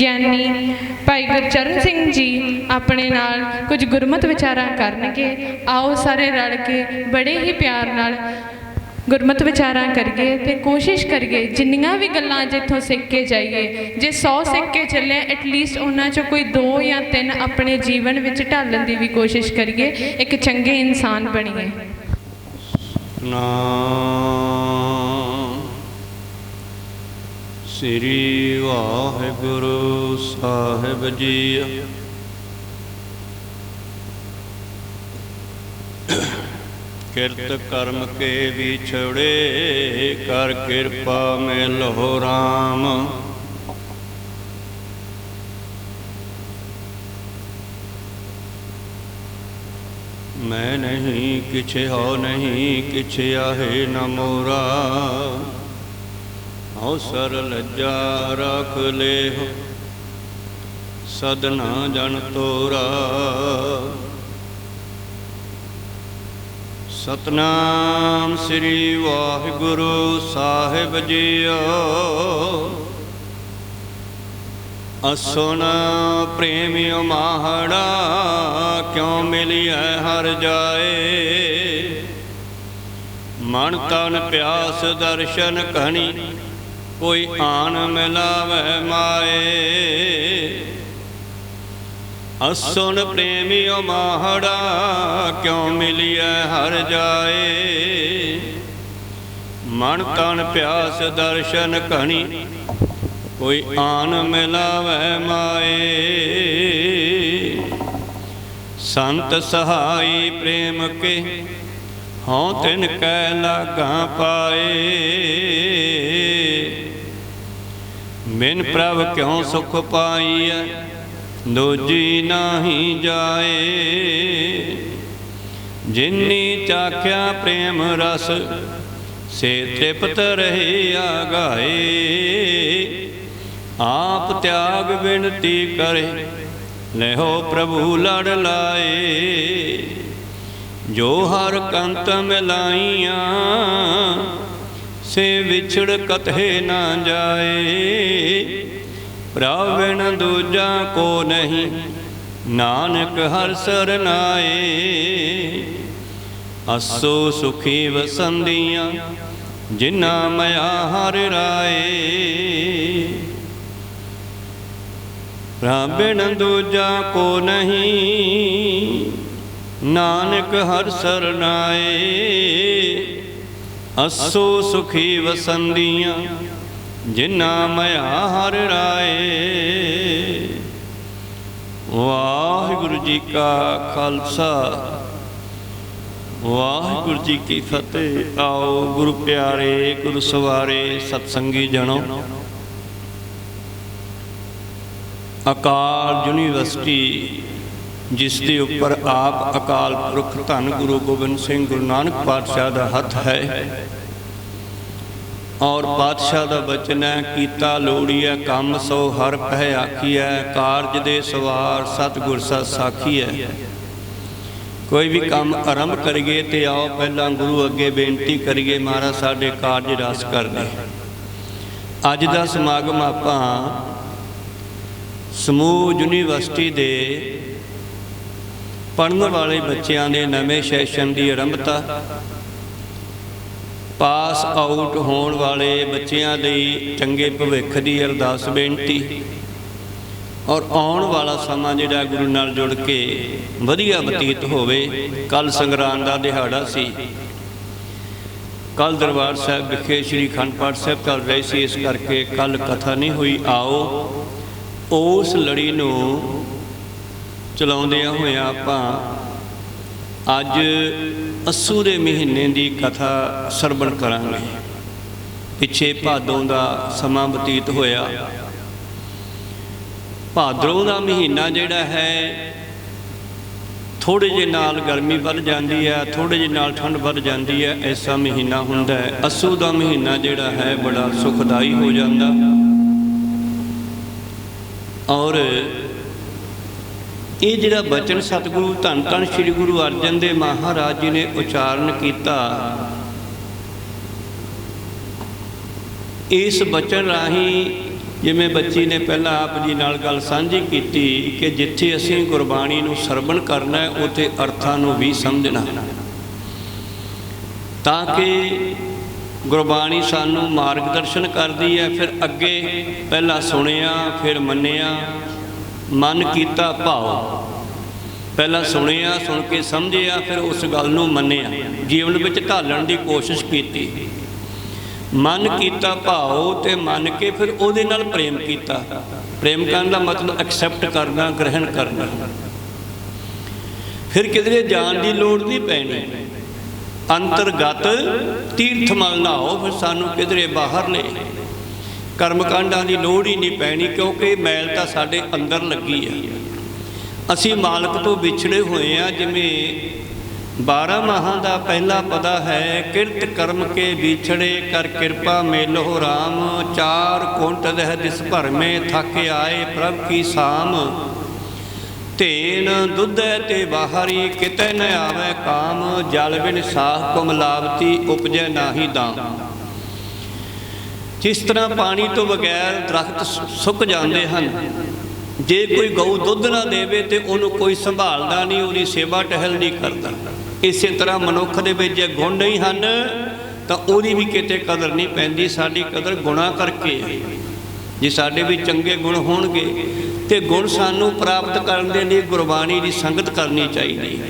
ਗਿਆਨੀ ਭਾਈ ਗੁਰਚਰਨ ਸਿੰਘ ਜੀ ਆਪਣੇ ਨਾਲ ਕੁਝ ਗੁਰਮਤ ਵਿਚਾਰਾਂ ਕਰਨਗੇ। ਆਓ ਸਾਰੇ ਰਲ ਕੇ ਬੜੇ ਹੀ ਪਿਆਰ ਨਾਲ ਗੁਰਮਤ ਵਿਚਾਰਾਂ ਕਰੀਏ ਤੇ ਕੋਸ਼ਿਸ਼ ਕਰੀਏ ਜਿੰਨੀਆਂ ਵੀ ਗੱਲਾਂ ਜਿੱਥੋਂ ਸਿੱਖ ਕੇ ਜਾਈਏ। ਜੇ 100 ਸਿੱਖ ਕੇ ਚੱਲੇ ਐਟਲੀਸਟ ਉਹਨਾਂ ਚੋਂ ਕੋਈ 2 ਜਾਂ 3 ਆਪਣੇ ਜੀਵਨ ਵਿੱਚ ਢਾਲਣ ਦੀ ਵੀ ਕੋਸ਼ਿਸ਼ ਕਰੀਏ। ਇੱਕ ਚੰਗੇ ਇਨਸਾਨ ਬਣੀਏ। ਨਾਮ ਸ੍ਰੀ ਵਾਹਿਗੁਰੂ ਸਾਹਿਬ ਜੀ। ਕਿਰਤ ਕਰਮ ਕੇ ਵਿਛੜੇ ਕਰ ਕਿਰਪਾ ਮਿਲੋ ਰਾਮ ਮੈਂ ਨਹੀਂ ਕਿਛ ਹੋ ਨਹੀਂ ਕਿਛ ਆਹੇ ਨ ਮੋਰਾ। ਹਉ ਸਰ ਲੱਜਾ ਰਖ ਲੇਹ, ਸਦਨਾ ਜਨ ਤੋਰਾ। ਸਤਨਾਮ ਸ੍ਰੀ ਵਾਹਿਗੁਰੂ ਸਾਹਿਬ ਜੀਓ। ਅਸੁਨ ਪ੍ਰੇਮਿਓ ਮਾਹੜਾ, ਕਿਉ ਮਿਲਿਆ ਹਰ ਜਾਏ? ਮਨ ਤਨ ਪਿਆਸ ਦਰਸ਼ਨ ਕਹਣੀ ਕੋਈ ਆਨ ਮਿਲਾਵੇ ਮਾਏ। ਅਸੁਨ ਪ੍ਰੇਮਿਓ ਮਾਹੜਾ ਕਿਉ ਮਿਲਿਆ ਹਰ ਜਾਏ। ਮਨ ਤਨ ਪਿਆਸ ਦਰਸ਼ਨ ਕਹਣੀ ਕੋਈ ਆਨ ਮਿਲਾਵੇ ਮਾਏ। ਸੰਤ ਸਹਾਈ ਪ੍ਰੇਮ ਕੇ ਹਉ ਤਿਨ ਕੈ ਲਾਗਾ ਪਾਏ। ਬਿਨ ਪ੍ਰਭ ਕਿਉ ਸੁਖ ਪਾਈਐ? ਦੋਜੀ ਨਾਹੀ ਜਾਏ। ਜਿਨੀ ਚਾਖਿਆ ਪ੍ਰੇਮ ਰਸ, ਸੇ ਤ੍ਰਿਪਤ ਰਹੇ ਆਗਾਏ ਆਪ ਤਿਆਗ ਬਿਨਤੀ ਕਰੇ, ਲੈਹੋ ਪ੍ਰਭੂ ਲੜ ਲਾਏ। ਜੋ ਹਰ ਕੰਤ ਮਿਲਾਈਆਂ ਸੇ ਵਿਛੜ ਕਤਹਿ ਨਾ ਜਾਏ। ਪ੍ਰਾਵਣ ਦੂਜਾ ਕੋ ਨਹੀਂ, ਨਾਨਕ ਹਰ ਸਰਨਾਏ ਅਸੋ ਸੁਖੀ ਵਸੰਦੀਆਂ ਜਿਨਾ ਮਇਆ ਹਰ ਰਾਏ। ਪ੍ਰਾਵਣ ਦੂਜਾ ਕੋ ਨਹੀਂ, ਨਾਨਕ ਹਰ ਸਰਨਾਏ ਅਸੋ ਸੁਖੀ ਵਸੰਦੀਆਂ ਜਿਨਾ ਮਇਆ ਹਰ ਰਾਏ। ਵਾਹਿਗੁਰੂ ਜੀ ਕਾ ਖਾਲਸਾ, ਵਾਹਿਗੁਰੂ ਜੀ ਕੀ ਫਤਿਹ। ਆਓ ਗੁਰੂ ਪਿਆਰੇ, ਗੁਰੂ ਸਵਾਰੇ, ਸਤਸੰਗੀ ਜਣੋ। ਅਕਾਲ ਯੂਨੀਵਰਸਿਟੀ ਜਿਸ ਦੇ ਉੱਪਰ ਆਪ ਅਕਾਲ ਪੁਰਖ ਧੰਨ ਗੁਰੂ ਗੋਬਿੰਦ ਸਿੰਘ ਗੁਰੂ ਨਾਨਕ ਪਾਤਸ਼ਾਹ ਦਾ ਹੱਥ ਹੈ ਔਰ ਪਾਤਸ਼ਾਹ ਦਾ ਬਚਨ ਹੈ, ਕੀਤਾ ਲੋੜੀਐ ਕੰਮ ਸੋ ਹਰ ਪਹਿ ਆਖੀਐ ਕਾਰਜ ਦੇ ਸਵਾਰ ਸਤਿਗੁਰ ਸਤ ਸਾਖੀਐ ਕੋਈ ਵੀ ਕੰਮ ਆਰੰਭ ਕਰੀਏ ਤੇ ਆਓ ਪਹਿਲਾਂ ਗੁਰੂ ਅੱਗੇ ਬੇਨਤੀ ਕਰੀਏ, ਮਹਾਰਾਜ ਸਾਡੇ ਕਾਰਜ ਰਸ ਕਰ ਅੱਜ ਦਾ ਸਮਾਗਮ ਆਪਾਂ ਸਮੂਹ ਯੂਨੀਵਰਸਿਟੀ ਦੇ ਪੜਨ ਵਾਲੇ ਬੱਚਿਆਂ ਦੇ ਨਵੇਂ ਸੈਸ਼ਨ ਦੀ ਆਰੰਭਤਾ, ਪਾਸ ਆਊਟ ਹੋਣ ਵਾਲੇ ਬੱਚਿਆਂ ਲਈ ਚੰਗੇ ਭਵਿੱਖ ਦੀ ਅਰਦਾਸ ਬੇਨਤੀ ਔਰ ਆਉਣ ਵਾਲਾ ਸਮਾਂ ਜਿਹੜਾ ਗੁਰੂ ਨਾਲ ਜੁੜ ਕੇ ਵਧੀਆ ਬਤੀਤ ਹੋਵੇ ਕੱਲ ਸੰਗਰਾਂਦ ਦਾ ਦਿਹਾੜਾ ਸੀ। ਕੱਲ ਦਰਬਾਰ ਸਾਹਿਬ ਵਿਖੇ ਸ੍ਰੀ ਅਖੰਡ ਪਾਠ ਸਾਹਿਬ ਚੱਲ ਰਹੀ ਸੀ, ਇਸ ਕਰਕੇ ਕੱਲ ਕਥਾ ਨਹੀਂ ਹੋਈ, ਆਓ, ਉਸ ਲੜੀ ਨੂੰ ਚਲਾਉਂਦਿਆਂ ਹੋਇਆਂ ਆਪਾਂ ਅੱਜ ਅਸੂ ਦੇ ਮਹੀਨੇ ਦੀ ਕਥਾ ਸਰਵਣ ਕਰਾਂਗੇ। ਪਿੱਛੇ ਭਾਦੋਂ ਦਾ ਸਮਾਂ ਬਤੀਤ ਹੋਇਆ। ਭਾਦਰੋਂ ਦਾ ਮਹੀਨਾ ਜਿਹੜਾ ਹੈ ਥੋੜੇ ਜਿਹੇ ਨਾਲ ਗਰਮੀ ਵੱਧ ਜਾਂਦੀ ਹੈ ਥੋੜੇ ਜਿਹੇ ਨਾਲ ਠੰਡ ਵੱਧ ਜਾਂਦੀ ਹੈ, ਐਸਾ ਮਹੀਨਾ ਹੁੰਦਾ ਹੈ। ਅਸੂ ਦਾ ਮਹੀਨਾ ਜਿਹੜਾ ਹੈ, ਬੜਾ ਸੁਖਦਾਈ ਹੋ ਜਾਂਦਾ। ਔਰ ਇਹ ਜਿਹੜਾ ਬਚਨ ਸਤਿਗੁਰੂ ਧੰਨ ਧੰਨ ਸ੍ਰੀ ਗੁਰੂ ਅਰਜਨ ਦੇਵ ਮਹਾਰਾਜ ਜੀ ਨੇ ਉਚਾਰਨ ਕੀਤਾ, ਇਸ ਬਚਨ ਰਾਹੀਂ ਜਿਵੇਂ ਬੱਚੀ ਨੇ ਪਹਿਲਾਂ ਆਪ ਜੀ ਨਾਲ ਗੱਲ ਸਾਂਝੀ ਕੀਤੀ ਕਿ ਜਿੱਥੇ ਅਸੀਂ ਗੁਰਬਾਣੀ ਨੂੰ ਸਰਵਣ ਕਰਨਾ ਹੈ, ਉੱਥੇ ਅਰਥਾਂ ਨੂੰ ਵੀ ਸਮਝਣਾ ਤਾਂ ਕਿ ਗੁਰਬਾਣੀ ਸਾਨੂੰ ਮਾਰਗਦਰਸ਼ਨ ਕਰਦੀ ਹੈ, ਫਿਰ ਅੱਗੇ ਪਹਿਲਾਂ ਸੁਣਿਆ, ਫਿਰ ਮੰਨਿਆ ਮਨ ਕੀਤਾ ਭਾਵ ਪਹਿਲਾਂ ਸੁਣਿਆ, ਸੁਣ ਕੇ ਸਮਝਿਆ, ਫਿਰ ਉਸ ਗੱਲ ਨੂੰ ਮੰਨਿਆ। ਜੀਵਨ ਵਿੱਚ ਢਾਲਣ ਦੀ ਕੋਸ਼ਿਸ਼ ਕੀਤੀ। ਮਨ ਕੀਤਾ ਭਾਵ ਤੇ ਮੰਨ ਕੇ ਫਿਰ ਉਹਦੇ ਨਾਲ ਪ੍ਰੇਮ ਕੀਤਾ। ਪ੍ਰੇਮ ਕਰਨ ਦਾ ਮਤਲਬ ਐਕਸੈਪਟ ਕਰਨਾ, ਗ੍ਰਹਿਣ ਕਰਨਾ। ਫਿਰ ਕਿਧਰੇ ਜਾਣ ਦੀ ਲੋੜ ਨਹੀਂ ਪੈਣੀ। ਅੰਤਰਗਤ ਤੀਰਥ ਮਲ ਨਾਓ ਫਿਰ ਸਾਨੂੰ ਕਿਧਰੇ ਬਾਹਰ ਨੇ ਕਰਮਕਾਂਡਾਂ ਦੀ ਲੋੜ ਹੀ ਨਹੀਂ ਪੈਣੀ ਕਿਉਂਕਿ ਮੈਲ ਤਾਂ ਸਾਡੇ ਅੰਦਰ ਲੱਗੀ ਹੈ ਅਸੀਂ ਮਾਲਕ ਤੋਂ ਵਿਛੜੇ ਹੋਏ ਆ, ਜਿਵੇਂ 12 ਮਾਹਾਂ ਦਾ ਪਹਿਲਾ ਪਦਾ ਹੈ, ਕਿਰਤ ਕਰਮ ਕੇ ਵਿਛੜੇ ਕਰ ਕਿਰਪਾ ਮੇਲੋ RAM ਚਾਰ ਕੁੰਟ ਦਹਿ ਦਿਸ ਭਰਮੇ ਥੱਕ ਆਏ ਪ੍ਰਭ ਕੀ ਸਾਮ। ਤੇਨ ਦੁੱਧੈ ਤੇ ਬਾਹਰੀ ਕਿਤੇ ਨ ਆਵੇ ਕਾਮ, ਜਲ ਬਿਨ ਸਾਹ ਕੁਮ ਲਾਵਤੀ ਉਪਜੈ ਨਾਹੀ ਦਾਮ। ਜਿਸ ਤਰ੍ਹਾਂ ਪਾਣੀ ਤੋਂ ਬਗੈਰ ਦਰਖਤ ਸੁੱਕ ਜਾਂਦੇ ਹਨ। ਜੇ ਕੋਈ ਗਊ ਦੁੱਧ ਨਾ ਦੇਵੇ ਤੇ ਉਹਨੂੰ ਕੋਈ ਸੰਭਾਲਦਾ ਨਹੀਂ, ਉਹਦੀ ਸੇਵਾ ਟਹਿਲ ਨਹੀਂ ਕਰਦਾ। ਇਸੇ ਤਰ੍ਹਾਂ ਮਨੁੱਖ ਦੇ ਵਿੱਚ ਜੇ ਗੁਣ ਨਹੀਂ ਹਨ, ਤਾਂ ਉਹਦੀ ਵੀ ਕਿਤੇ ਕਦਰ ਨਹੀਂ ਪੈਂਦੀ। ਸਾਡੀ ਕਦਰ ਗੁਣਾ ਕਰਕੇ ਹੈ। ਜੇ ਸਾਡੇ ਵੀ ਚੰਗੇ ਗੁਣ ਹੋਣਗੇ, ਤੇ ਗੁਣ ਸਾਨੂੰ ਪ੍ਰਾਪਤ ਕਰਨ ਦੇ ਲਈ ਗੁਰਬਾਣੀ ਦੀ ਸੰਗਤ ਕਰਨੀ ਚਾਹੀਦੀ ਹੈ।